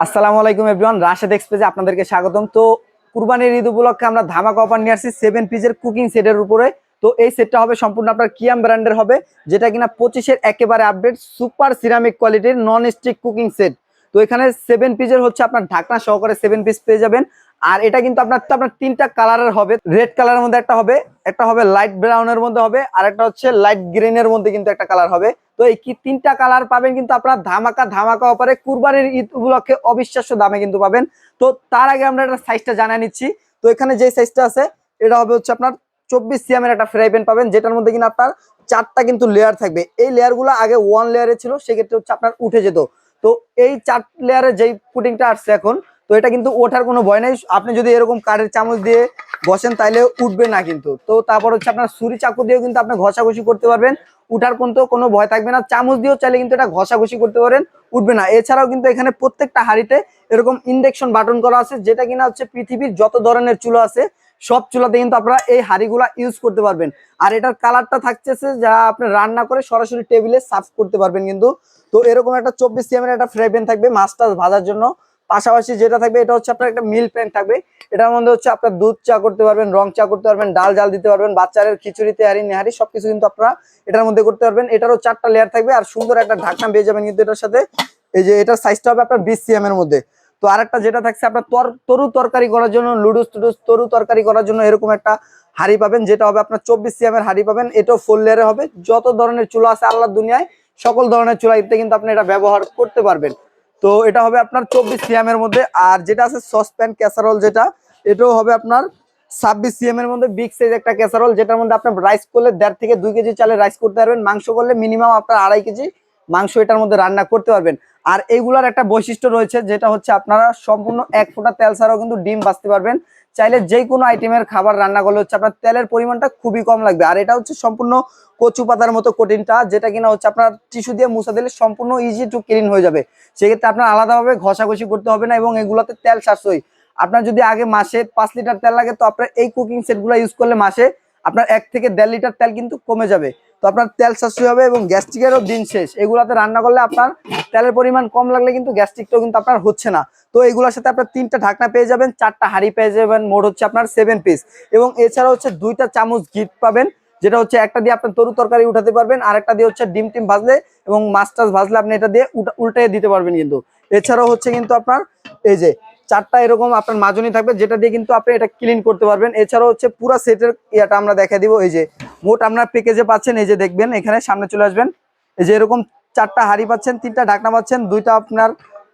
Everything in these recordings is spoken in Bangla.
আসসালামু আলাইকুম এভরিওয়ান, রাশেদ এক্সপ্রেসে আপনাদেরকে স্বাগতম। তো কুরবানির ঈদ উপলক্ষে আমরা ধামাকা অফার নিয়ে আসছি সেভেন পিসের কুকিং সেটের উপরে। তো এই সেটটা হবে সম্পূর্ণ আপনার কিয়াম ব্র্যান্ডের হবে, যেটা কিনা পঁচিশের একেবারে আপডেট সুপার সিরামিক কোয়ালিটির নন স্টিক কুকিং সেট তো এখানে সেভেন পিসের হচ্ছে আপনার ঢাকনা সহকারে সেভেন পিস পেয়ে যাবেন। আর এটা কিন্তু আপনার আপনার তিনটা কালারের হবে। রেড কালারের মধ্যে একটা হবে একটা হবে লাইট ব্রাউনের মধ্যে হবে, আর একটা হচ্ছে লাইট গ্রিনের মধ্যে কিন্তু একটা কালার হবে। তো এই কি তিনটা কালার পাবেন কিন্তু আপনার ধামাকা ধামাকা অফারে কুরবানির ঈদ উপলক্ষে অবিশ্বাস্য দামে কিন্তু পাবেন। তো তার আগে আমরা একটা সাইজটা জানিয়ে নিচ্ছি। তো এখানে যে সাইজটা আছে, এটা হবে হচ্ছে আপনার চব্বিশ সিএমের একটা ফ্রাই প্যান পাবেন, যেটার মধ্যে কিনা আপনার চারটা কিন্তু লেয়ার থাকবে। এই লেয়ারগুলো আগে ওয়ান লেয়ারে ছিল, সেক্ষেত্রে হচ্ছে আপনার উঠে যেত। তো এই চার লেয়ারে যেই পুটিংটা আসছে এখন, তো এটা কিন্তু ওঠার কোনো ভয় নাই। আপনি যদি এরকম কাঠের চামচ দিয়ে বসেন, তাইলে উঠবে না কিন্তু। তো তারপর হচ্ছে আপনার ছুরি চাকু দিয়েও কিন্তু আপনি ঘষাঘষি করতে পারবেন। উঠার পর্যন্ত কোনো ভয় থাকবে না। চামচ দিয়েও চাইলে কিন্তু এটা ঘষাঘষি করতে পারেন, উঠবে না। এছাড়াও কিন্তু এখানে প্রত্যেকটা হাড়িতে এরকম ইন্ডেকশন বাটন করা আছে, যেটা কিনা হচ্ছে পৃথিবীর যত ধরনের চুলো আছে সব চুলাতে কিন্তু আপনারা এই হাড়িগুলা ইউজ করতে পারবেন। আর এটার কালারটা থাকতেছে যা আপনি রান্না করে সরাসরি টেবিলে সার্ভ করতে পারবেন কিন্তু। তো এরকম একটা চব্বিশ সিএমের একটা ফ্রাই প্যান থাকবে মাছ টাছ ভাজার জন্য। পাশাপাশি যেটা থাকবে এটা হচ্ছে আপনার একটা মিল প্যান থাকবে। এটার মধ্যে হচ্ছে আপনার দুধ চা করতে পারবেন, রং চা করতে পারবেন, ডাল জাল দিতে পারবেন, বাচ্চাদের খিচুড়ি তেহারি নেহারি সবকিছু কিন্তু আপনারা এটার মধ্যে করতে পারবেন। এটারও চারটা লেয়ার থাকবে আর সুন্দর একটা ঢাকনা পেয়ে যাবেন কিন্তু এটার সাথে। এই যে এটার সাইজটা হবে আপনার বিশ সিএম এর মধ্যে। তো আরেকটা যেটা থাকছে, আপনার তর, তরু তরকারি করার জন্য, লুডুস টুডুস, তরু তরকারি করার জন্য এরকম একটা হাড়ি পাবেন, যেটা হবে আপনার চব্বিশ সিএম এর হাড়ি পাবেন, এটাও ফুল লেয়ারে হবে। যত ধরনের চুলা আছে আল্লাহ দুনিয়ায়, সকল ধরনের চুলাইতে কিন্তু আপনি এটা ব্যবহার করতে পারবেন। তো এটা হবে আপনার চব্বিশ সিএম এর মধ্যে, আর যেটা আছে সসপ্যান ক্যাসারোল যেটা, এটাও হবে আপনার ছাব্বিশ সিএম এর মধ্যে বিগ সাইজ একটা ক্যাসারোল, যেটার মধ্যে আপনার রাইস করলে দেড় থেকে দুই কেজি চালে রাইস করতে পারবেন, মাংস করলে মিনিমাম আপনার আড়াই কেজি মাংস এটার মধ্যে রান্না করতে পারবেন। আর এইগুলার একটা বৈশিষ্ট্য রয়েছে, যেটা হচ্ছে আপনারা সম্পূর্ণ এক ফোঁটা তেল ছাড়াও কিন্তু ডিম বাঁচতে পারবেন। চাইলে যে কোনো আইটেমের খাবার রান্না করলে হচ্ছে আপনার তেলের পরিমাণটা খুবই কম লাগবে। আর এটা হচ্ছে সম্পূর্ণ কচু পাতার মতো কঠিনটা, যেটা কিনা হচ্ছে আপনার টিস্যু দিয়ে মুছা দিলে সম্পূর্ণ ইজি টু ক্লিন হয়ে যাবে। সেক্ষেত্রে আপনার আলাদাভাবে ঘষাঘষি করতে হবে না এবং এগুলোতে তেল সাশ্রয়ী। আপনার যদি আগে মাসে পাঁচ লিটার তেল লাগে, তো আপনার এই কুকিং সেটগুলো ইউজ করলে মাসে আপনার এক থেকে দেড় লিটার তেল কিন্তু কমে যাবে। তো আপনার তেল সাশ্রয় হবে এবং গ্যাস্ট্রিকেরও দিন শেষ। এগুলাতে রান্না করলে আপনার তেলের পরিমাণ কম লাগলে কিন্তু গ্যাস্ট্রিকটাও কিন্তু আপনার হচ্ছে না। তো এইগুলোর সাথে আপনার তিনটা ঢাকনা পেয়ে যাবেন, চারটা হাঁড়ি পেয়ে যাবেন, মোট হচ্ছে আপনার সেভেন পিস এবং এছাড়া হচ্ছে দুইটা চামচ গিফট পাবেন, যেটা হচ্ছে একটা দিয়ে আপনার তরু তরকারি উঠাতে পারবেন আর একটা দিয়ে হচ্ছে ডিম টিম ভাজলে এবং মাছ ভাজলে আপনি এটা দিয়ে উল্টে দিতে পারবেন কিন্তু। এছাড়াও হচ্ছে কিন্তু আপনার এই যে চারটা এরকম আপনার মাজনি থাকবে, যেটা দিয়ে কিন্তু আপনি এটা ক্লিন করতে পারবেন। এছাড়াও হচ্ছে পুরো সেটের ইয়াটা আমরা দেখা দিব, এই যে মোট আপনার প্যাকেজে পাচ্ছেন, এই যে দেখবেন, এখানে সামনে চলে আসবেন। এই যে এরকম চারটা হাড়ি পাচ্ছেন, তিনটা ঢাকনা পাচ্ছেন, দুইটা আপনার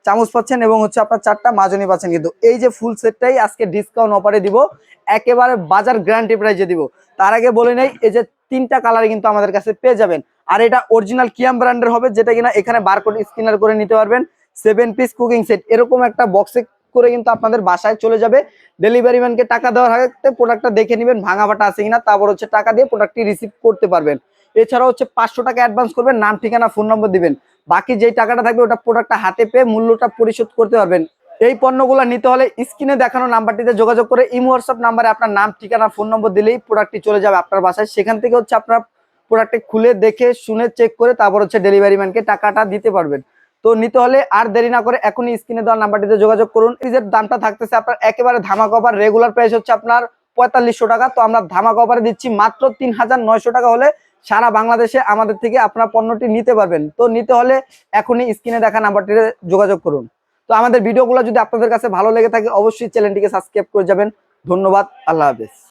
চামচ পাচ্ছেন এবং হচ্ছে আপনার চারটা মাজনি পাচ্ছেন কিন্তু। এই যে ফুল সেটটাই আজকে ডিসকাউন্ট অফারে দিব, একেবারে বাজার গ্যারান্টি প্রাইজে দিব। তার আগে বলে নেই, এই যে তিনটা কালারে কিন্তু আমাদের কাছে পেয়ে যাবেন। আর এটা অরিজিনাল কিয়াম ব্র্যান্ডের হবে, যেটা কিনা এখানে বারকোড স্ক্যানার করে নিতে পারবেন। সেভেন পিস কুকিং সেট এরকম একটা বক্সে করে কিন্তু আপনাদের বাসায় চলে যাবে। ডেলিভারি ম্যানকে টাকা দেওয়ার আগে প্রোডাক্টটা দেখে নেবেন, ভাঙা ফাটা আছে কিনা, তারপর হচ্ছে টাকা দিয়ে প্রোডাক্টটি রিসিভ করতে পারবেন। এছাড়া হচ্ছে পাঁচশো টাকা অ্যাডভান্স করবেন, নাম, ঠিকানা ফোন নম্বর দিবেন। বাকি যেই টাকাটা থাকবে ওটা প্রোডাক্টটা হাতে পেয়ে মূল্যটা পরিশোধ করতে পারবেন। এই পণ্যগুলো নিতে হলে স্ক্রিনে দেখানো নাম্বারটিতে যোগাযোগ করে ইমো হোয়াটসঅ্যাপ নাম্বারে আপনার নাম, ঠিকানা ফোন নম্বর দিলেই প্রোডাক্টটি চলে যাবে আপনার বাসায়। সেখান থেকে হচ্ছে আপনার প্রোডাক্টটি খুলে দেখে, শুনে চেক করে তারপর হচ্ছে ডেলিভারি ম্যানকে টাকাটা দিতে পারবেন। তো নিতে হলে আর দেরি না করে এখনই স্ক্রিনে দেওয়া নাম্বারটিতে যোগাযোগ করুন। ফ্রিজের দামটা থাকতেছে আপনার একেবারে ধামাক অফার রেগুলার প্রাইস হচ্ছে আপনার পঁয়তাল্লিশশো টাকা। তো আমরা ধামাক অফারে দিচ্ছি মাত্র তিন হাজার নয়শো টাকা হলে সারা বাংলাদেশে আমাদের থেকে আপনার পণ্যটি নিতে পারবেন। তো নিতে হলে এখনই স্ক্রিনে দেখা নাম্বারটিতে যোগাযোগ করুন। তো আমাদের ভিডিওগুলো যদি আপনাদের কাছে ভালো লেগে থাকে, অবশ্যই চ্যানেলটিকে সাবস্ক্রাইব করে যাবেন। ধন্যবাদ, আল্লাহ হাফেজ।